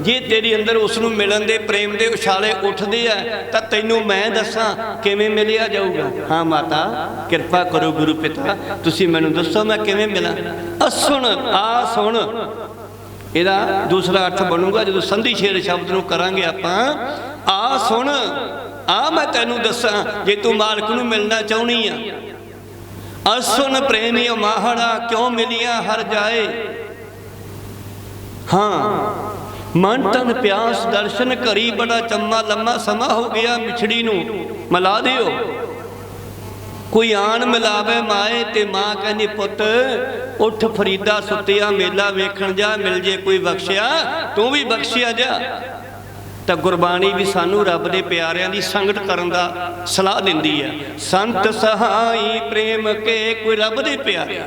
ਜੇ ਤੇਰੀ ਅੰਦਰ ਉਸ ਨੂੰ ਮਿਲਣ ਦੇ ਪ੍ਰੇਮ ਦੇ ਉਛਾਲੇ ਉੱਠਦੇ ਆ, ਤਾਂ ਤੈਨੂੰ ਮੈਂ ਦੱਸਾਂ ਕਿਵੇਂ ਮਿਲਿਆ ਜਾਊਗਾ। ਹਾਂ ਮਾਤਾ, ਕਿਰਪਾ ਕਰੋ ਗੁਰੂ ਪਿਤਾ, ਤੁਸੀਂ ਮੈਨੂੰ ਦੱਸੋ ਮੈਂ ਕਿਵੇਂ ਮਿਲਾਂ। ਅਸੁਣ ਆ ਸੁਣ। ਇਹਦਾ ਦੂਸਰਾ ਅਰਥ ਬਣੂਗਾ, ਜਦੋਂ ਸੰਧੀ ਛੇੜ ਸ਼ਬਦ ਨੂੰ ਕਰਾਂਗੇ ਆਪਾਂ ਆ ਸੁਣ ਆ ਮੈਂ ਤੈਨੂੰ ਦੱਸਾਂ, ਜੇ ਤੂੰ ਮਾਲਕ ਨੂੰ ਮਿਲਣਾ ਚਾਹੁੰਦੀ ਆ। ਅਸੁਣ ਪ੍ਰੇਮੀ ਮਾਹੜਾ, ਕਿਉਂ ਮਿਲਿਆ ਹਰ ਜਾਏ? ਹਾਂ। ਮਨ ਤਨ ਪਿਆਸ ਦਰਸ਼ਨ ਕਰੀ ਬੜਾ ਚੰਮਾ ਲੰਮਾ ਸਮਾਂ ਹੋ ਗਿਆ ਮਿਛੜੀ ਨੂੰ। ਮਿਲਾ ਦਿਓ। ਕੋਈ ਆਣ ਮਿਲਾਵੇ ਮਾਏ ਤੇ ਮਾਂ ਕਹਿੰਦੀ, ਪੁੱਤ, ਉੱਠ ਫਰੀਦਾ ਸੁੱਤਿਆ, ਮੇਲਾ ਵੇਖਣ ਜਾ, ਮਿਲ ਜੇ ਕੋਈ ਬਖਸ਼ਿਆ, ਤੂੰ ਵੀ ਬਖਸ਼ਿਆ ਜਾ। ਤਾਂ ਗੁਰਬਾਣੀ ਵੀ ਸਾਨੂੰ ਰੱਬ ਦੇ ਪਿਆਰਿਆਂ ਦੀ ਸੰਗਤ ਕਰਨ ਦਾ ਸਲਾਹ ਦਿੰਦੀ ਹੈ ਸੰਤ ਸਹਾਈ ਪ੍ਰੇਮ ਕੇ ਕੋਈ ਰੱਬ ਦੇ ਪਿਆਰੇ।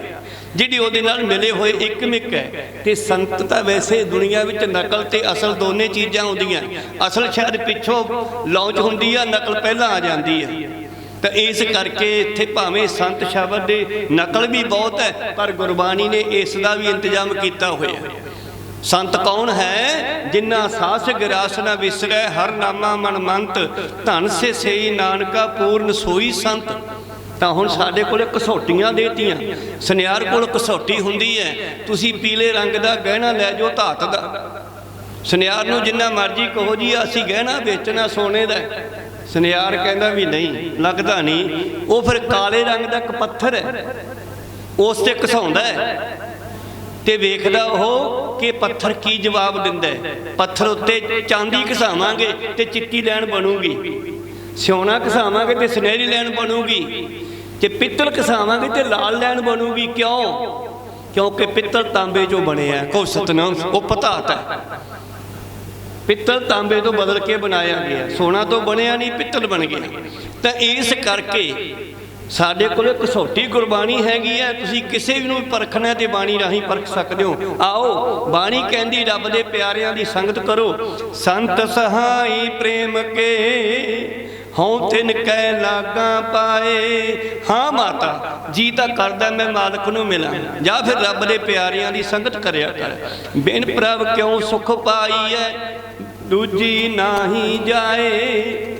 ਜਿਹੜੀ ਉਹਦੇ ਨਾਲ ਮਿਲੇ ਹੋਏ ਇੱਕ ਹੈ। ਤੇ ਸੰਤ ਤਾਂ ਵੈਸੇ ਦੁਨੀਆ ਵਿੱਚ ਨਕਲ ਤੇ ਅਸਲ ਦੋਨੇ ਚੀਜ਼ਾਂ ਹੁੰਦੀਆਂ ਅਸਲ ਸ਼ਾਇਦ ਪਿੱਛੋਂ ਲਾਂਚ ਹੁੰਦੀ ਆ, ਨਕਲ ਪਹਿਲਾਂ ਆ ਜਾਂਦੀ ਹੈ ਤਾਂ ਇਸ ਕਰਕੇ ਇੱਥੇ ਭਾਵੇਂ ਸੰਤ ਸ਼ਬਦ ਦੇ ਨਕਲ ਵੀ ਬਹੁਤ ਹੈ, ਪਰ ਗੁਰਬਾਣੀ ਨੇ ਇਸ ਦਾ ਵੀ ਇੰਤਜ਼ਾਮ ਕੀਤਾ ਹੋਇਆ ਹੈ। ਸੰਤ ਕੌਣ ਹੈ ਜਿਨ੍ਹਾਂ ਸਾਸ ਗਿਰਾਸ ਨਾ ਵਿਸਰੈ, ਹਰ ਨਾਮਾ ਮਨ ਮੰਤ ਧਨ ਸੇ ਸਈ ਨਾਨਕਾ, ਪੂਰਨ ਸੋਈ ਸੰਤ। ਤਾਂ ਹੁਣ ਸਾਡੇ ਕੋਲੇ ਕਸੌਟੀਆਂ ਦੇਤੀਆਂ। ਸੁਨਿਆਰ ਕੋਲ ਕਸੌਟੀ ਹੁੰਦੀ ਹੈ। ਤੁਸੀਂ ਪੀਲੇ ਰੰਗ ਦਾ ਗਹਿਣਾ ਲੈ ਜਾਓ, ਧਾਤ ਦਾ। ਸੁਨਿਆਰ ਨੂੰ ਜਿੰਨਾ ਮਰਜ਼ੀ ਕਹੋ ਜੀ, ਅਸੀਂ ਗਹਿਣਾ ਵੇਚਣਾ ਸੋਨੇ ਦਾ। ਸੁਨਿਆਰ ਕਹਿੰਦਾ ਵੀ ਨਹੀਂ, ਲੱਗਦਾ ਨਹੀਂ। ਉਹ ਫਿਰ ਕਾਲੇ ਰੰਗ ਦਾ ਇੱਕ ਪੱਥਰ ਹੈ। ਉਸ ਤੇ ਘਸਾਉਂਦਾ ਹੈ। ਤੇ ਵੇਖਦਾ ਉਹ ਕਿ ਪੱਥਰ ਕੀ ਜਵਾਬ ਦਿੰਦਾ ਹੈ। ਪੱਥਰ ਉੱਤੇ ਚਾਂਦੀ ਘਸਾਵਾਂਗੇ ਤੇ ਚਿੱਟੀ ਲੈਣ ਬਣੂਗੀ। ਸਿਉਣਾ ਘਸਾਵਾਂਗੇ ਤੇ ਸੁਨਹਿਰੀ ਲੈਣ ਬਣੂਗੀ। ਤੇ ਪਿੱਤਲ ਘਸਾਵਾਂਗੇ ਤੇ ਲਾਲ ਲੈਣ ਬਣੂਗੀ ਕਿਉਂ? ਕਿਉਂਕਿ ਪਿੱਤਲ ਤਾਂਬੇ ਚੋਂ ਬਣਿਆ ਕੋ ਸਤਨਾਮ, ਉਹ ਪਤਾਤ ਹੈ। ਪਿੱਤਲ ਤਾਂਬੇ ਤੋਂ ਬਦਲ ਕੇ ਬਣਾਇਆ ਗਿਆ। ਸੋਨਾ ਤੋਂ ਬਣਿਆ ਨਹੀਂ, ਪਿੱਤਲ ਬਣ ਗਿਆ। ਤਾਂ ਇਸ ਕਰਕੇ ਸਾਡੇ ਕੋਲੇ ਕਸੌਟੀ ਗੁਰਬਾਣੀ ਹੈਗੀ ਹੈ। ਤੁਸੀਂ ਕਿਸੇ ਵੀ ਨੂੰ ਪਰਖਣਾ ਤੇ ਬਾਣੀ ਰਾਹੀਂ ਪਰਖ ਸਕਦੇ ਹੋ। ਆਓ, ਬਾਣੀ ਕਹਿੰਦੀ ਰੱਬ ਦੇ ਪਿਆਰਿਆਂ ਦੀ ਸੰਗਤ ਕਰੋ। ਸੰਤ ਸਹਾਈ ਪ੍ਰੇਮ ਕੇ ਹਉ ਤਿਨ ਕੈ ਲਾਗਾ ਪਾਏ। ਹਾਂ ਮਾਤਾ, ਜੀ ਤਾਂ ਕਰਦਾ ਮੈਂ ਮਾਲਕ ਨੂੰ ਮਿਲਾਂ। ਜਾਂ ਫਿਰ ਰੱਬ ਦੇ ਪਿਆਰਿਆਂ ਦੀ ਸੰਗਤ ਕਰਿਆ ਕਰ। ਬਿਨ ਪ੍ਰਭ ਕਿਉ ਸੁਖ ਪਾਈ ਹੈ ਦੂਜੀ ਨਾਹੀ ਜਾਏ।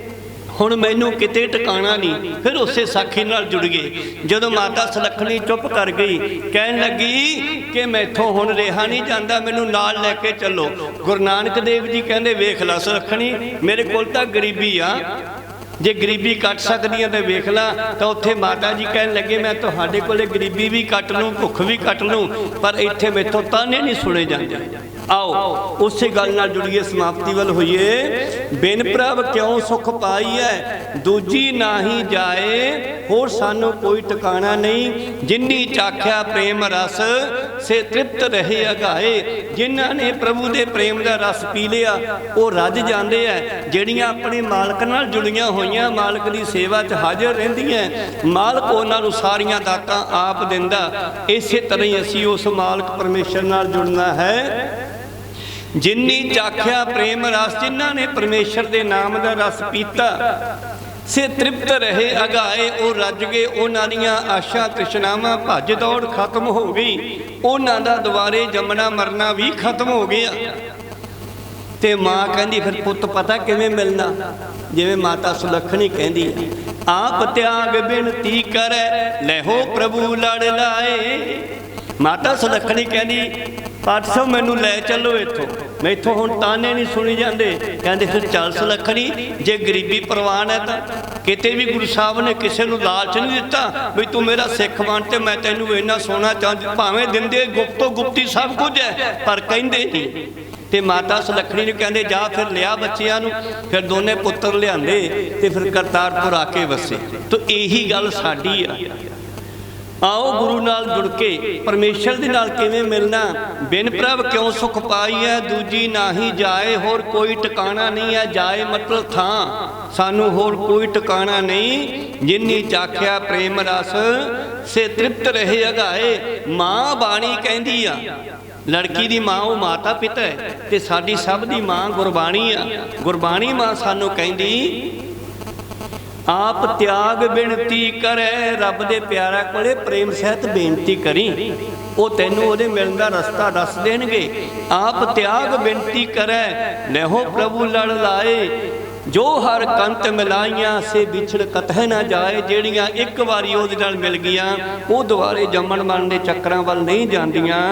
ਹੁਣ ਮੈਨੂੰ ਕਿਤੇ ਟਿਕਾਣਾ ਨਹੀਂ, ਫਿਰ ਉਸੇ ਸਾਖੀ ਨਾਲ ਜੁੜ ਗਏ। ਜਦੋਂ ਮਾਤਾ ਸੁਲੱਖਣੀ ਚੁੱਪ ਕਰ ਗਈ, ਕਹਿਣ ਲੱਗੀ ਕਿ ਮੈਥੋਂ ਹੁਣ ਰਿਹਾ ਨਹੀਂ ਜਾਂਦਾ, ਮੈਨੂੰ ਨਾਲ ਲੈ ਕੇ ਚੱਲੋ। ਗੁਰੂ ਨਾਨਕ ਦੇਵ ਜੀ ਕਹਿੰਦੇ, ਵੇਖ ਲੈ ਸੁਲੱਖਣੀ, ਮੇਰੇ ਕੋਲ ਤਾਂ ਗਰੀਬੀ ਆ ਜੇ ਗਰੀਬੀ ਕੱਟ ਸਕਦੀ ਹੈ ਤੇ ਵੇਖ ਲਾ, ਤਾਂ ਉੱਥੇ ਮਾਤਾ ਜੀ ਕਹਿਣ ਲੱਗੇ, ਮੈਂ ਤੁਹਾਡੇ ਕੋਲੇ ਗਰੀਬੀ ਵੀ ਕੱਟ ਲੂੰ, ਭੁੱਖ ਵੀ ਕੱਟ ਲੂੰ, ਪਰ ਇੱਥੇ ਮੇਥੋਂ ਤਾਨੇ ਨਹੀਂ ਸੁਣੇ ਜਾਂਦੇ। ਆਓ, ਉਸੇ ਗੱਲ ਨਾਲ ਜੁੜੀਏ, ਸਮਾਪਤੀ ਵੱਲ ਹੋਈਏ। ਬਿਨ ਪ੍ਰਭ ਕਿਉਂ ਸੁਖ ਪਾਈਐ? ਦੂਜੀ ਨਾਹੀ ਜਾਏ, ਹੋਰ ਸਾਨੂੰ ਕੋਈ ਟਿਕਾਣਾ ਨਹੀਂ। ਜਿੰਨੀ ਚਾਖਿਆ ਪ੍ਰੇਮ ਰਸ, ਸੇ ਤ੍ਰਿਪਤ ਰਹੇ ਅਗਾਏ। ਜਿਨ੍ਹਾਂ ਨੇ ਪ੍ਰਭੂ ਦੇ ਪ੍ਰੇਮ ਦਾ ਰਸ ਪੀ ਲਿਆ, ਉਹ ਰੱਜ ਜਾਂਦੇ ਐ। ਜਿਹੜੀਆਂ ਆਪਣੇ ਮਾਲਕ ਨਾਲ ਜੁੜੀਆਂ ਹੋਈਆਂ, ਮਾਲਕ ਦੀ ਸੇਵਾ 'ਚ ਹਾਜ਼ਰ ਰਹਿੰਦੀਆਂ ਮਾਲਕ ਉਹਨਾਂ ਨੂੰ ਸਾਰੀਆਂ ਦਾਤਾਂ ਆਪ ਦਿੰਦਾ। ਇਸੇ ਤਰ੍ਹਾਂ ਹੀ ਅਸੀਂ ਉਸ ਮਾਲਕ ਪਰਮੇਸ਼ਰ ਨਾਲ ਜੁੜਨਾ ਹੈ। ਜਿੰਨੀ ਚਾਖਿਆ ਪ੍ਰੇਮ ਰਸ, ਜਿਨ੍ਹਾਂ ਨੇ ਪਰਮੇਸ਼ਰ ਦੇ ਨਾਮ ਦਾ ਰਸ ਪੀਤਾ, ਸੇ ਤ੍ਰਿਪਤ ਰਹੇ ਅਗਾਏ, ਉਹ ਰੱਜ ਗਏ, ਉਹਨਾਂ ਦੀਆਂ ਆਸ਼ਾ ਤ੍ਰਿਸ਼ਨਾਵਾਂ ਭੱਜ ਦੌੜ ਖਤਮ ਹੋ ਗਈ, ਉਹਨਾਂ ਦਾ ਦੁਬਾਰੇ ਜੰਮਣਾ ਮਰਨਾ ਵੀ ਖਤਮ ਹੋ ਗਿਆ। ਤੇ ਮਾਂ ਕਹਿੰਦੀ, ਫਿਰ ਪੁੱਤ ਪਤਾ ਕਿਵੇਂ ਮਿਲਣਾ? ਜਿਵੇਂ ਮਾਤਾ ਸੁਲੱਖਣੀ ਕਹਿੰਦੀ ਹੈ, ਆਪ ਤਿਆਗ ਬਿਨਤੀ ਕਰੈ ਲੈਹੋ ਪ੍ਰਭੂ ਲੜ ਲਾਏ। ਮਾਤਾ ਸੁਲੱਖਣੀ ਕਹਿੰਦੀ ਪਾਠ ਸਾਹਿਬ ਮੈਨੂੰ ਲੈ ਚੱਲੋ ਇੱਥੋਂ। ਮੈਥੋਂ ਹੁਣ ਤਾਨੇ ਨਹੀਂ ਸੁਣੀ ਜਾਂਦੇ। ਕਹਿੰਦੇ ਫਿਰ ਚੱਲ ਸੁਲੱਖਣੀ ਜੇ ਗਰੀਬੀ ਪ੍ਰਵਾਨ ਹੈ ਤਾਂ। ਕਿਤੇ ਵੀ ਗੁਰੂ ਸਾਹਿਬ ਨੇ ਕਿਸੇ ਨੂੰ ਲਾਲਚ ਨਹੀਂ ਦਿੱਤਾ ਵੀ ਤੂੰ ਮੇਰਾ ਸਿੱਖ ਬਣ ਤੇ ਮੈਂ ਤੈਨੂੰ ਇੰਨਾ ਸੋਨਾ ਚਾਂਦੀ ਭਾਵੇਂ ਦਿੰਦੇ ਗੁਪਤੋ ਗੁਪਤੀ ਸਭ ਕੁਝ ਹੈ, ਪਰ ਕਹਿੰਦੇ ਨਹੀਂ। ਤੇ ਮਾਤਾ ਸੁਲੱਖਣੀ ਨੂੰ ਕਹਿੰਦੇ, ਜਾ ਫਿਰ ਲਿਆ ਬੱਚਿਆਂ ਨੂੰ, ਫਿਰ ਦੋਨੇ ਪੁੱਤਰ ਲਿਆਂਦੇ ਤੇ ਫਿਰ ਕਰਤਾਰਪੁਰ ਆ ਕੇ ਵਸੇ। ਤੋ ਇਹੀ ਗੱਲ ਸਾਡੀ ਆ। ਆਓ ਗੁਰੂ ਨਾਲ ਜੁੜ ਕੇ ਪਰਮੇਸ਼ਰ ਦੇ ਨਾਲ ਕਿਵੇਂ ਮਿਲਣਾ? ਬਿਨ ਪ੍ਰਭ ਕਿਉਂ ਸੁਖ ਪਾਈ ਹੈ ਦੂਜੀ ਨਾਹੀ ਜਾਏ, ਹੋਰ ਕੋਈ ਟਿਕਾਣਾ ਨਹੀਂ ਹੈ ਜਾਏ ਮਤਲਬ ਥਾਂ। ਸਾਨੂੰ ਹੋਰ ਕੋਈ ਟਿਕਾਣਾ ਨਹੀਂ, ਜਿੰਨੀ ਚਾਖਿਆ ਪ੍ਰੇਮ ਰਸ, ਸੇ ਤ੍ਰਿਪਤ ਰਹੇ ਅਗਾਏ। ਮਾਂ ਬਾਣੀ ਕਹਿੰਦੀ ਆ, ਲੜਕੀ ਦੀ ਮਾਂ ਉਹ ਮਾਤਾ ਪਿਤਾ ਹੈ, ਤੇ ਸਾਡੀ ਸਭ ਦੀ ਮਾਂ ਗੁਰਬਾਣੀ ਆ। ਗੁਰਬਾਣੀ ਮਾਂ ਸਾਨੂੰ ਕਹਿੰਦੀ ਆਪ ਤਿਆਗ ਬਿਨਤੀ ਕਰੇ, ਰੱਬ ਦੇ ਪਿਆਰਾ ਕੋਲੇ ਪ੍ਰੇਮ ਸਹਿਤ ਬੇਨਤੀ ਕਰੀ। ਉਹ ਤੈਨੂੰ ਉਹਦੇ ਮਿਲਣ ਦਾ ਰਸਤਾ ਦੱਸ ਦੇਣਗੇ। ਆਪ ਤਿਆਗ ਬਿਨਤੀ ਕਰੇ ਲਹੋ ਪ੍ਰਭੂ ਲੜ ਲਾਏ। ਜੋ ਹਰ ਕੰਤ ਮਿਲਾਈਆਂ, ਸੇ ਵਿਛੜ ਕਤਹਿ ਨਾ ਜਾਏ। ਜਿਹੜੀਆਂ ਇੱਕ ਵਾਰੀ ਉਹਦੇ ਨਾਲ ਮਿਲ ਗਈਆਂ, ਉਹ ਦੁਬਾਰੇ ਜੰਮਣ ਮਰਨ ਦੇ ਚੱਕਰਾਂ ਵੱਲ ਨਹੀਂ ਜਾਂਦੀਆਂ।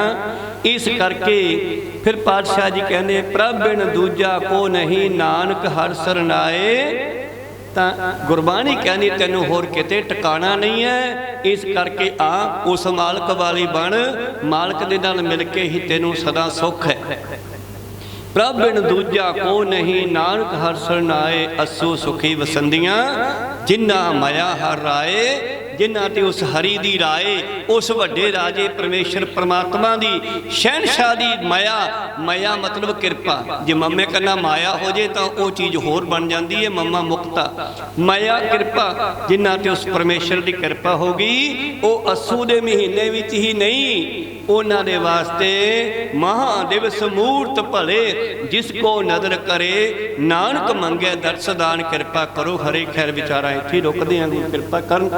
ਇਸ ਕਰਕੇ ਫਿਰ ਪਾਤਸ਼ਾਹ ਜੀ ਕਹਿੰਦੇ, ਪ੍ਰਭ ਬਿਨ ਦੂਜਾ ਕੋ ਨਹੀਂ, ਨਾਨਕ ਹਰ ਸਰਨਾਏ ਤਾਂ ਗੁਰਬਾਣੀ ਕਹਿੰਦੀ, ਤੈਨੂੰ ਹੋਰ ਕਿਤੇ ਟਿਕਾਣਾ ਨਹੀਂ ਹੈ। ਇਸ ਕਰਕੇ ਆ, ਉਸ ਮਾਲਕ ਵਾਲੀ ਬਣ, ਮਾਲਕ ਦੇ ਨਾਲ ਮਿਲ ਕੇ ਹੀ ਤੈਨੂੰ ਸਦਾ ਸੁੱਖ ਹੈ। ਪ੍ਰਭ, ਬਿਨ ਦੂਜਾ ਕੋ ਨਹੀਂ, ਨਾਨਕ ਹਰ ਸਰਨਾਏ, ਅਸੂ ਸੁਖੀ ਵਸੰਦੀਆਂ ਜਿਨ੍ਹਾਂ ਮਾਇਆ ਹਰ ਰਾਏ ਜਿਨ੍ਹਾਂ ਤੇ ਉਸ ਹਰੀ ਦੀ ਰਾਏ, ਉਸ ਵੱਡੇ ਰਾਜੇ ਪਰਮੇਸ਼ਰ ਪ੍ਰਮਾਤਮਾ ਦੀ ਸ਼ਹਿਨशाह ਦੀ ਮਾਇਆ ਮਾਇਆ ਮਤਲਬ ਕਿਰਪਾ। ਜੇ ਮੰਮੇ ਕੰਨਾ ਮਾਇਆ ਹੋ ਜੇ ਤਾਂ ਉਹ ਚੀਜ਼ ਹੋਰ ਬਣ ਜਾਂਦੀ ਹੈ ਮੰਮਾ ਮੁਕਤਾ। ਮਾਇਆ, ਕਿਰਪਾ, ਜਿਨ੍ਹਾਂ ਤੇ ਉਸ ਪਰਮੇਸ਼ਰ ਦੀ ਕਿਰਪਾ ਹੋ ਗਈ, ਉਹ ਅਸੂ ਦੇ ਮਹੀਨੇ ਵਿੱਚ ਹੀ ਨਹੀਂ ਉਹਨਾਂ ਦੇ ਵਾਸਤੇ ਮਹਾ ਦਿਵਸ ਭਲੇ, ਜਿਸ ਕੋ ਨਦਰ ਕਰੇ, ਨਾਨਕ ਮੰਗੇ ਦਰਸਦਾਨ ਕਿਰਪਾ ਕਰੋ। ਹਰੇ ਖੈਰ ਵਿਚਾਰਾ ਇੱਥੇ ਰੁਕਦੇ ਆਂ ਕਿਰਪਾ ਕਰਨ।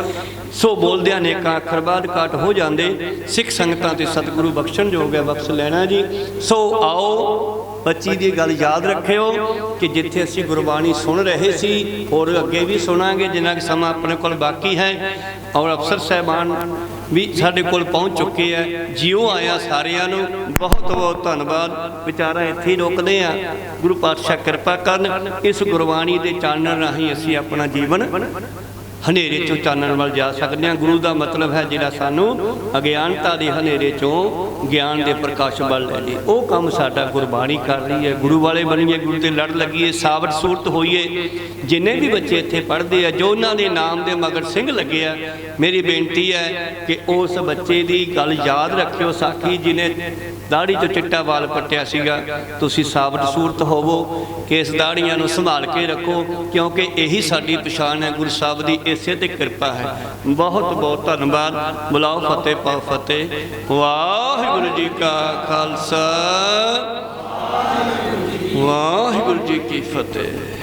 ਸੋ ਬੋਲਦਿਆਂ ਨੇਕਾਂ ਅੱਖਰ ਬਾਅਦ ਕਾਟ ਹੋ ਜਾਂਦੇ। ਸਿੱਖ ਸੰਗਤਾਂ ਤੇ ਸਤਿਗੁਰੂ ਬਖਸ਼ਣ ਜੋਗ ਹੈ, ਬਖਸ਼ ਲੈਣਾ ਜੀ। ਸੋ ਆਓ, ਬੱਚੀ ਦੀ ਗੱਲ ਯਾਦ ਰੱਖਿਓ ਕਿ ਜਿੱਥੇ ਅਸੀਂ ਗੁਰਬਾਣੀ ਸੁਣ ਰਹੇ ਸੀ, ਹੋਰ ਅੱਗੇ ਵੀ ਸੁਣਾਂਗੇ, ਜਿੰਨਾ ਕਿ ਸਮਾਂ ਆਪਣੇ ਕੋਲ ਬਾਕੀ ਹੈ। ਔਰ ਅਫਸਰ ਸਹਿਬਾਨ ਵੀ ਸਾਡੇ ਕੋਲ ਪਹੁੰਚ ਚੁੱਕੇ ਆ। ਜਿਉ ਆਇਆ ਸਾਰਿਆਂ ਨੂੰ। ਬਹੁਤ ਬਹੁਤ ਧੰਨਵਾਦ। ਵਿਚਾਰਾ ਇੱਥੇ ਹੀ ਰੋਕਦੇ ਆ। ਗੁਰੂ ਪਾਤਸ਼ਾਹ ਕਿਰਪਾ ਕਰਨ। ਇਸ ਗੁਰਬਾਣੀ ਦੇ ਚਾਨਣ ਰਾਹੀਂ ਅਸੀਂ ਆਪਣਾ ਜੀਵਨ ਹਨੇਰੇ ਚੋਂ ਚਾਨਣ ਵੱਲ ਜਾ ਸਕਦੇ ਹਾਂ। ਗੁਰੂ ਦਾ ਮਤਲਬ ਹੈ ਜਿਹੜਾ ਸਾਨੂੰ ਅਗਿਆਨਤਾ ਦੇ ਹਨੇਰੇ ਚੋਂ ਗਿਆਨ ਦੇ ਪ੍ਰਕਾਸ਼ ਵੱਲ ਲੈ ਜੇ ਉਹ ਕੰਮ ਸਾਡਾ ਗੁਰਬਾਣੀ ਕਰ ਰਹੀ ਹੈ। ਗੁਰੂ ਵਾਲੇ ਬਣੀਏ, ਗੁਰੂ ਤੇ ਲੜ ਲੱਗੀਏ ਸਾਬਤ ਸੂਰਤ ਹੋਈਏ। ਜਿੰਨੇ ਵੀ ਬੱਚੇ ਇੱਥੇ ਪੜ੍ਹਦੇ ਆ, ਜੋ ਉਹਨਾਂ ਦੇ ਨਾਮ ਦੇ ਮਗਰ ਸਿੰਘ ਲੱਗੇ ਆ, ਮੇਰੀ ਬੇਨਤੀ ਹੈ ਕਿ ਉਸ ਬੱਚੇ ਦੀ ਗੱਲ ਯਾਦ ਰੱਖਿਓ। ਸਾਖੀ ਜਿਹਨੇ ਦਾੜੀ ਤੋਂ ਚਿੱਟਾ ਵਾਲ ਪੱਟਿਆ ਸੀਗਾ। ਤੁਸੀਂ ਸਾਬਤ ਸੂਰਤ ਹੋਵੋ, ਕਿ ਇਸ ਦਾੜੀਆਂ ਨੂੰ ਸੰਭਾਲ ਕੇ ਰੱਖੋ, ਕਿਉਂਕਿ ਇਹੀ ਸਾਡੀ ਪਛਾਣ ਹੈ। ਗੁਰੂ ਸਾਹਿਬ ਦੀ ਇਸੇ ਤੇ ਕਿਰਪਾ ਹੈ। ਬਹੁਤ ਬਹੁਤ ਧੰਨਵਾਦ। ਬੁਲਾਓ ਫਤਿਹ, ਪਾਓ ਫਤਿਹ। ਵਾਹਿਗੁਰੂ ਜੀ ਕਾ ਖਾਲਸਾ। ਵਾਹਿਗੁਰੂ ਜੀ ਕੀ ਫਤਿਹ।